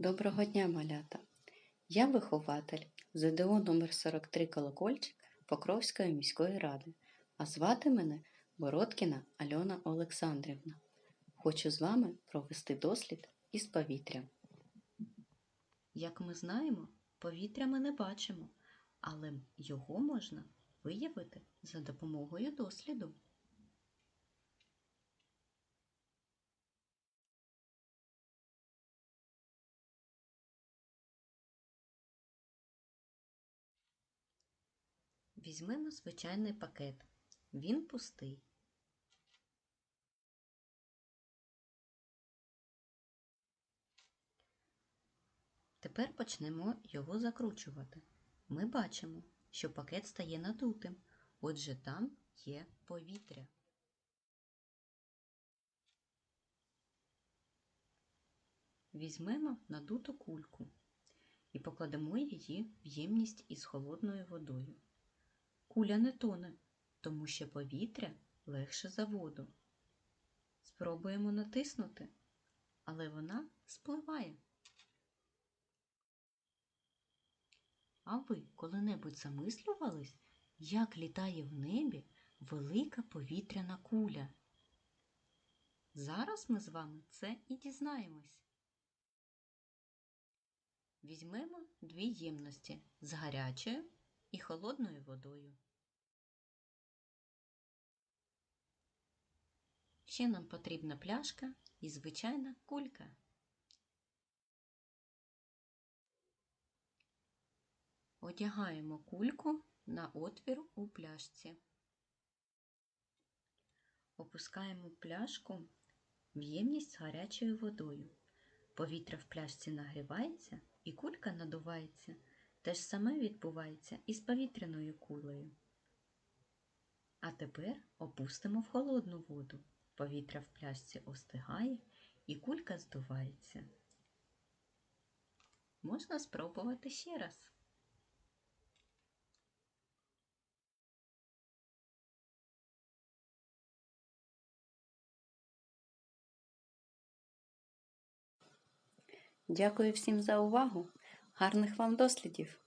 Доброго дня, малята! Я вихователь ЗДО номер 43 Колокольчик Покровської міської ради, а звати мене Бородкіна Альона Олександрівна. Хочу з вами провести дослід із повітрям. Як ми знаємо, повітря ми не бачимо, але його можна виявити за допомогою досліду. Візьмемо звичайний пакет. Він пустий. Тепер почнемо його закручувати. Ми бачимо, що пакет стає надутим, отже там є повітря. Візьмемо надуту кульку і покладемо її в ємність із холодною водою. Куля не тоне, тому що повітря легше за воду. Спробуємо натиснути, але вона спливає. А ви коли-небудь замислювались, як літає в небі велика повітряна куля? Зараз ми з вами це і дізнаємось. Візьмемо дві ємності з гарячою і холодною водою. Ще нам потрібна пляшка і звичайна кулька. Одягаємо кульку на отвір у пляшці. Опускаємо пляшку в ємність з гарячою водою. Повітря в пляшці нагрівається і кулька надувається. Те ж саме відбувається і з повітряною кулею. А тепер опустимо в холодну воду. Повітря в пляшці остигає і кулька здувається. Можна спробувати ще раз. Дякую всім за увагу. Гарних вам дослідів!